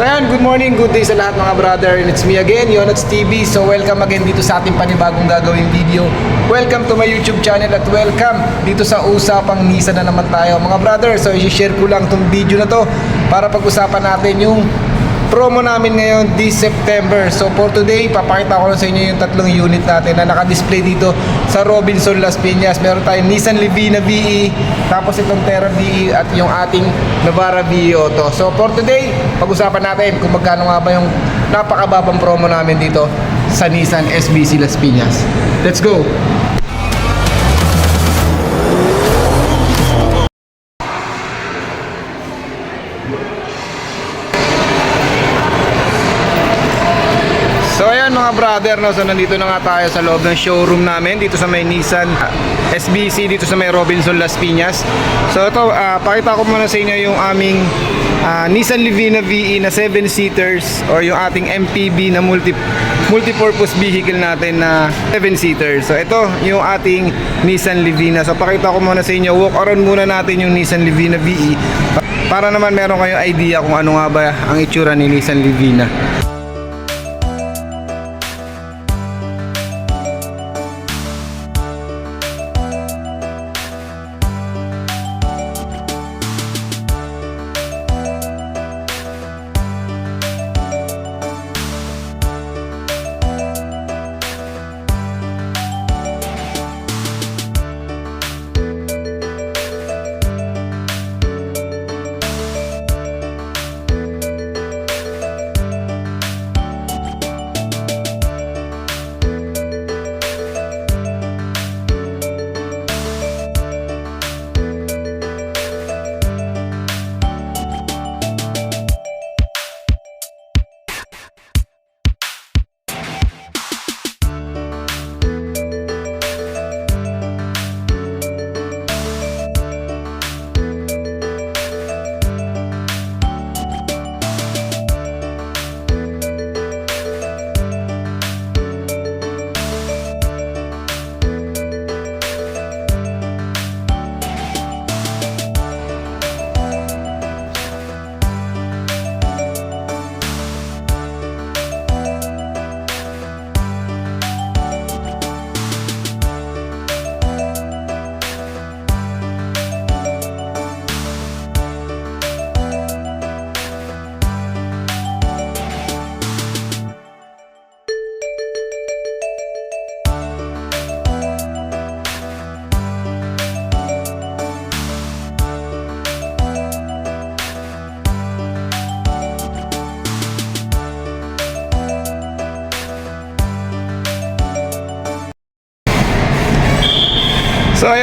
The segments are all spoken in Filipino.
So ayan, good morning, good day sa lahat mga brother. And it's me again, Yonots TV. So welcome again dito sa ating panibagong gagawing video. Welcome to my YouTube channel at welcome dito sa Usapang Nisa na naman tayo. Mga brother, so i-share ko lang tong video na to para pag-usapan natin yung promo namin ngayon this September. So for today, papakita ko lang sa inyo yung tatlong unit natin na naka-display dito sa Robinson Las Piñas. Meron tayong Nissan Livina VE, tapos itong Terra VE at yung ating Navara VE Auto. So for today, pag-usapan natin kung magkano nga ba yung napakababang promo namin dito sa Nissan SBC Las Piñas. Let's go! Brother, no? so nandito na nga tayo sa loob ng showroom namin dito sa may Nissan SBC dito sa may Robinson Las Piñas. So ito, ah, pakita ko muna sa inyo yung aming ah, Nissan Livina VE na 7-seaters or yung ating MPV na multi multi-purpose vehicle natin na 7-seater. So ito yung ating Nissan Livina. So pakita ko muna sa inyo, walk around muna natin yung Nissan Livina VE para naman meron kayong idea kung ano nga ba ang itsura ni Nissan Livina.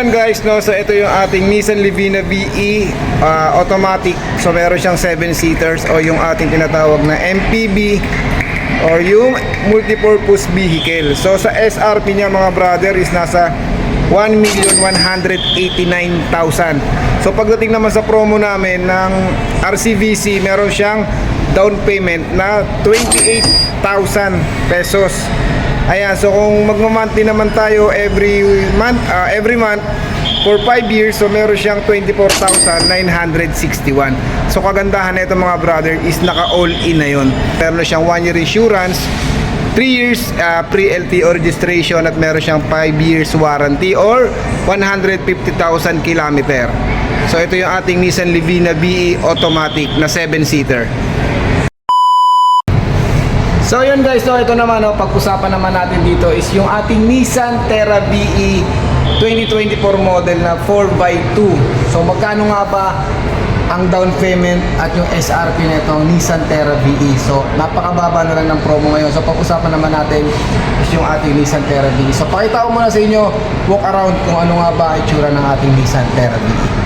So ayun guys, no, so ito yung ating Nissan Livina VE ah, automatic. So meron siyang 7 seaters o yung ating tinatawag na MPV or yung multipurpose vehicle. So sa SRP niya mga brother is nasa 1,189,000. So pagdating naman sa promo namin ng RCVC, meron siyang down payment na 28,000 pesos. Ayan, so kung magmamonthly naman tayo every month, ah, every month for 5 years, so meron siyang 24,961. So kagandahan nito mga brother is naka all in na yun. Meron siyang 1 year insurance, 3 years ah, pre-LTO registration at meron siyang 5 years warranty or 150,000 kilometer. So ito yung ating Nissan Livina BE automatic na 7-seater. So yun guys, so ito naman oh, pag-usapan naman natin dito is yung ating Nissan Terra BE 2024 model na 4x2. So magkano nga ba ang down payment at yung SRP nito Nissan Terra BE. So napakababa na lang ng promo ngayon. So pag-usapan naman natin is yung ating Nissan Terra BE. So pakita ko muna sa inyo walk around kung ano nga ba itsura ng ating Nissan Terra E.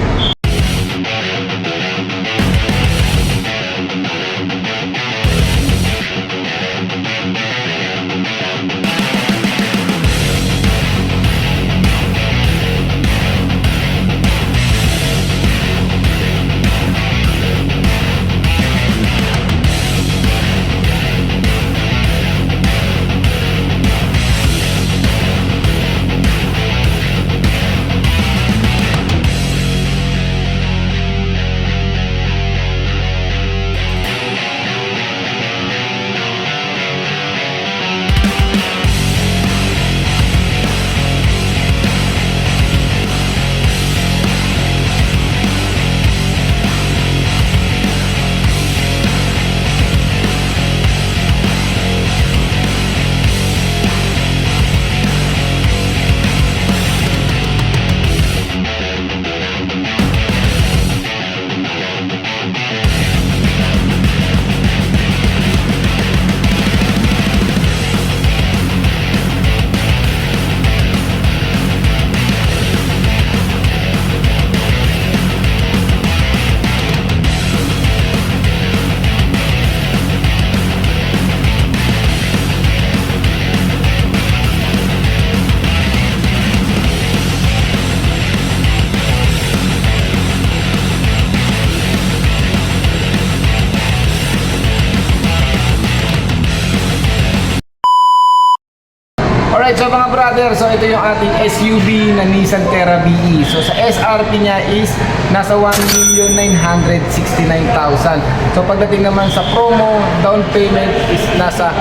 Alright, so mga brother, so ito yung ating SUV na Nissan Terra BE. So sa SRP niya is nasa 1,969,000. So pagdating naman sa promo, down payment is nasa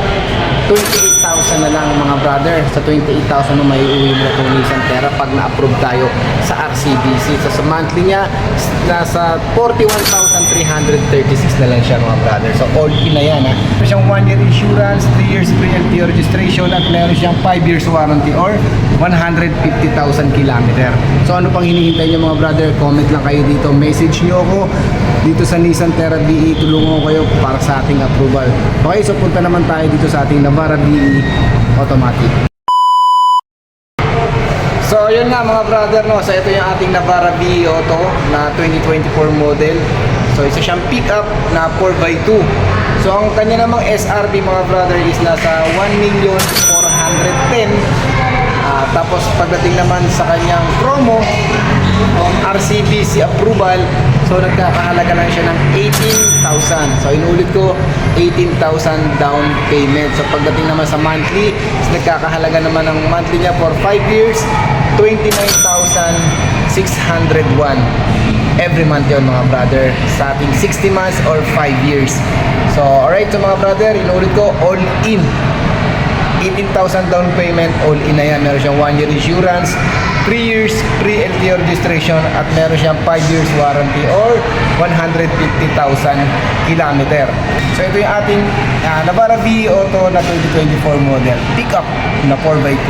28,000 na lang mga brother. Sa 28,000 na may uwi mo itong Nissan Terra pag na-approve tayo sa RCBC. So sa monthly niya, nasa 41,000 336 na lang siya mga brother. So all in na yan ha. Meron siyang 1 year insurance, 3 years pre-LTO registration at meron siyang 5 years warranty or 150,000 kilometer. So ano pang hinihintay niyo mga brother? Comment lang kayo dito. Message niyo ako dito sa Nissan Terra DE. Tulungan ko kayo para sa ating approval. Okay, so punta naman tayo dito sa ating Navara DE automatic. So yun nga mga brother no, so ito yung ating Navara V Auto na 2024 model. So isa siyang pickup na 4x2. So ang kanya namang SRP mga brother is nasa 1,410,000 Ah, tapos pagdating naman sa kanyang promo, um, RCBC approval, so nagkakahalaga lang siya ng 18,000. So inulit ko, 18,000 down payment. So pagdating naman sa monthly, is nagkakahalaga naman ng monthly niya for 5 years, 29,601 every month yun mga brother sa ating 60 months or 5 years. So alright so mga brother, inulit ko all in 18,000 down payment, all in na yan. Meron siyang 1 year insurance, 3 years free LTO registration at meron siyang 5 years warranty or 150,000 kilometer. So ito yung ating uh, Navara VE Auto na 2024 model. Pickup na 4x2.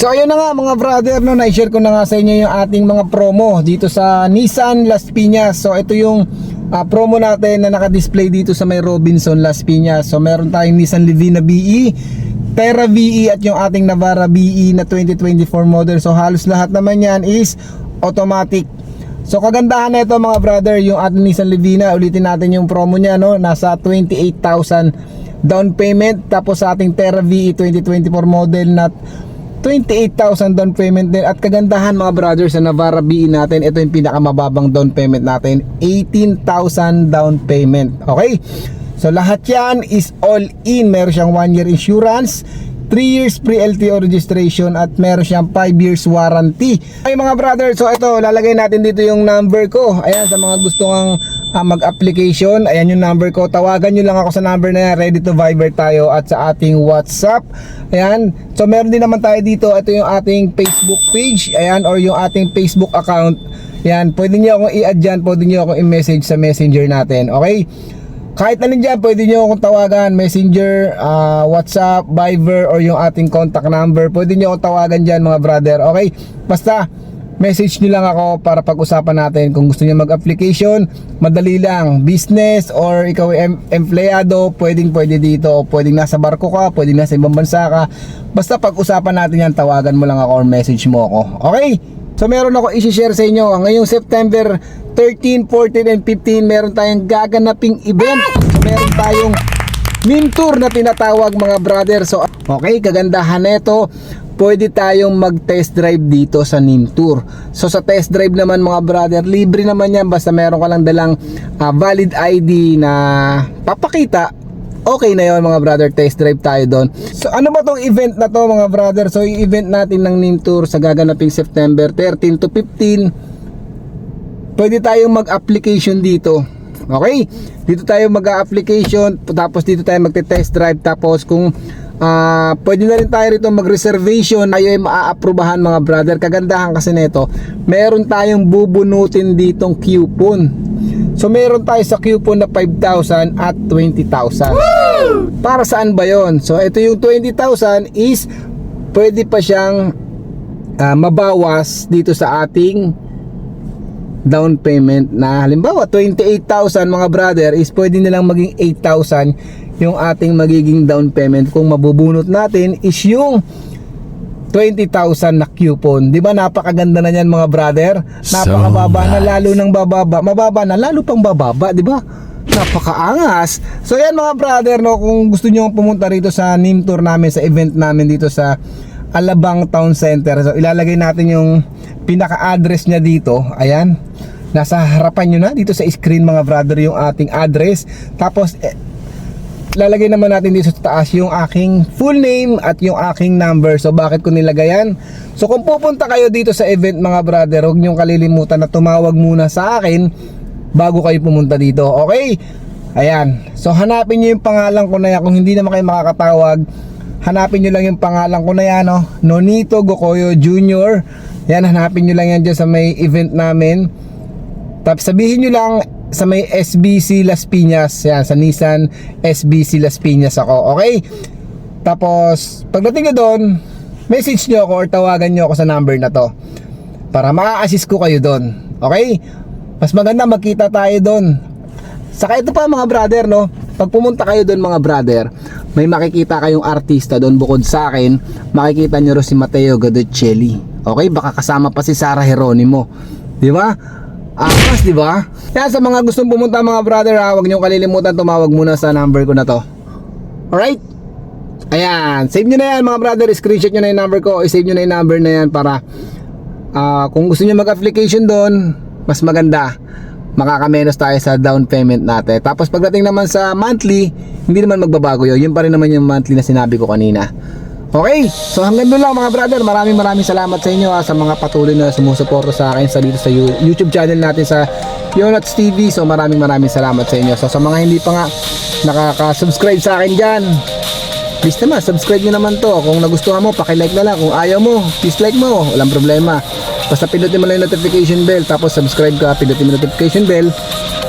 So ayun na nga mga brother no, na-share ko na nga sa inyo yung ating mga promo dito sa Nissan Las Piñas. So ito yung ah, promo natin na naka-display dito sa may Robinson Las Piñas. So meron tayong Nissan Livina BE, Terra BE at yung ating Navara BE na 2024 model. So halos lahat naman yan is automatic. So kagandahan na ito mga brother, yung ating Nissan Livina, ulitin natin yung promo niya no, nasa 28,000 down payment tapos sa ating Terra VE 2024 model na 28,000 down payment din at kagandahan mga brothers sa Navara BE natin ito yung pinakamababang down payment natin 18,000 down payment okay so lahat yan is all in meron siyang 1 year insurance 3 years free LTO registration at meron siyang 5 years warranty. Ay mga brother, so ito lalagay natin dito yung number ko. Ayan sa mga gusto ng ah, mag-application, ayan yung number ko. Tawagan nyo lang ako sa number na yan. Ready to Viber tayo at sa ating WhatsApp. Ayan. So meron din naman tayo dito. Ito yung ating Facebook page. Ayan or yung ating Facebook account. Ayan, pwede niyo akong i-add dyan, pwede niyo akong i-message sa messenger natin. Okay? Kahit alin dyan, pwede nyo akong tawagan, messenger, ah, WhatsApp, Viber, or yung ating contact number. Pwede nyo akong tawagan dyan mga brother. Okay? Basta, message nyo lang ako para pag-usapan natin. Kung gusto nyo mag-application, madali lang. Business or ikaw ay em- empleyado, pwedeng pwede dito. Pwedeng nasa barko ka, pwedeng nasa ibang bansa ka. Basta pag-usapan natin yan, tawagan mo lang ako or message mo ako. Okay? So meron ako i-share sa inyo. Ngayong September 13, 14, and 15, meron tayong gaganaping event. So meron tayong Mintour na tinatawag mga brother. So okay, kagandahan nito. Pwede tayong mag-test drive dito sa NIM Tour. So sa test drive naman mga brother, libre naman yan basta meron ka lang dalang ah, valid ID na papakita Okay na yon mga brother, test drive tayo doon. So ano ba tong event na to mga brother? So yung event natin ng NIM Tour sa gaganaping September 13 to 15 Pwede tayong mag-application dito. Okay? Dito tayo mag-application tapos dito tayo magte-test drive tapos kung ah pwede na rin tayo rito mag-reservation tayo ay maaaprubahan mga brother. Kagandahan kasi nito, meron tayong bubunutin ditong coupon. So meron tayo sa coupon na 5,000 at 20,000. Para saan ba 'yon? So ito yung 20,000 is pwede pa siyang ah, mabawas dito sa ating down payment na halimbawa 28,000 mga brother is pwede nilang maging 8,000 yung ating magiging down payment kung mabubunot natin is yung 20,000 na coupon. 'Di ba napakaganda na niyan mga brother? Napakababa na lalo nang bababa. Mababa na lalo pang bababa, 'di ba? Napakaangas. So yan mga brother no, kung gusto niyo pumunta rito sa NIM tour namin sa event namin dito sa Alabang Town Center. So ilalagay natin yung pinaka-address niya dito. Ayan. Nasa harapan nyo na dito sa screen mga brother yung ating address. Tapos eh, lalagay naman natin dito sa taas yung aking full name at yung aking number. So bakit ko nilagay yan? So kung pupunta kayo dito sa event mga brother, huwag niyong kalilimutan na tumawag muna sa akin bago kayo pumunta dito. Okay? Ayan. So hanapin niyo yung pangalan ko na yan. Kung hindi naman kayo makakatawag, hanapin niyo lang yung pangalan ko na yan. No? Nonito Gokoyo Jr. Yan, hanapin niyo lang yan dyan sa may event namin. Tapos sabihin nyo lang sa may SBC Las Piñas, yan, sa Nissan SBC Las Piñas ako, okay? Tapos, pagdating nyo doon, message nyo ako or tawagan nyo ako sa number na to para ma-assist ko kayo doon, okay? Mas maganda magkita tayo doon. Saka ito pa mga brother, no? Pag pumunta kayo doon mga brother, may makikita kayong artista doon bukod sa akin, makikita nyo rin si Matteo Godocelli. Okay? Baka kasama pa si Sarah Geronimo. Di ba? Angas, di ba? Kaya sa mga gustong pumunta mga brother, ha, huwag niyo kalilimutan tumawag muna sa number ko na to. Alright? Ayan, save nyo na yan mga brother, screenshot nyo na yung number ko, i-save nyo na yung number na yan para ah, kung gusto nyo mag-application doon, mas maganda makakamenos tayo sa down payment natin. Tapos pagdating naman sa monthly, hindi naman magbabago yun. Yun pa rin naman yung monthly na sinabi ko kanina. Okay, so hanggang doon lang mga brother. Maraming maraming salamat sa inyo ha, sa mga patuloy na sumusuporta sa akin sa dito sa You- YouTube channel natin sa Yonuts TV. So maraming maraming salamat sa inyo. So sa mga hindi pa nga nakaka-subscribe sa akin dyan, please naman, subscribe nyo naman to. Kung nagustuhan mo, pakilike na lang. Kung ayaw mo, dislike mo, walang problema. Basta pindutin mo lang yung notification bell, tapos subscribe ka, pindutin mo notification bell,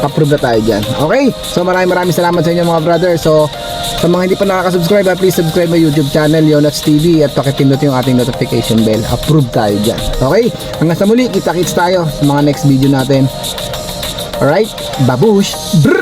approve na tayo dyan. Okay? So maraming maraming salamat sa inyo mga brother. So sa mga hindi pa nakaka-subscribe, ah, please subscribe my YouTube channel, Yonuts TV, at pakipindot yung ating notification bell. Approve tayo dyan. Okay? Hanggang sa muli, kita-kits tayo sa mga next video natin. Alright? Babush! Brrr!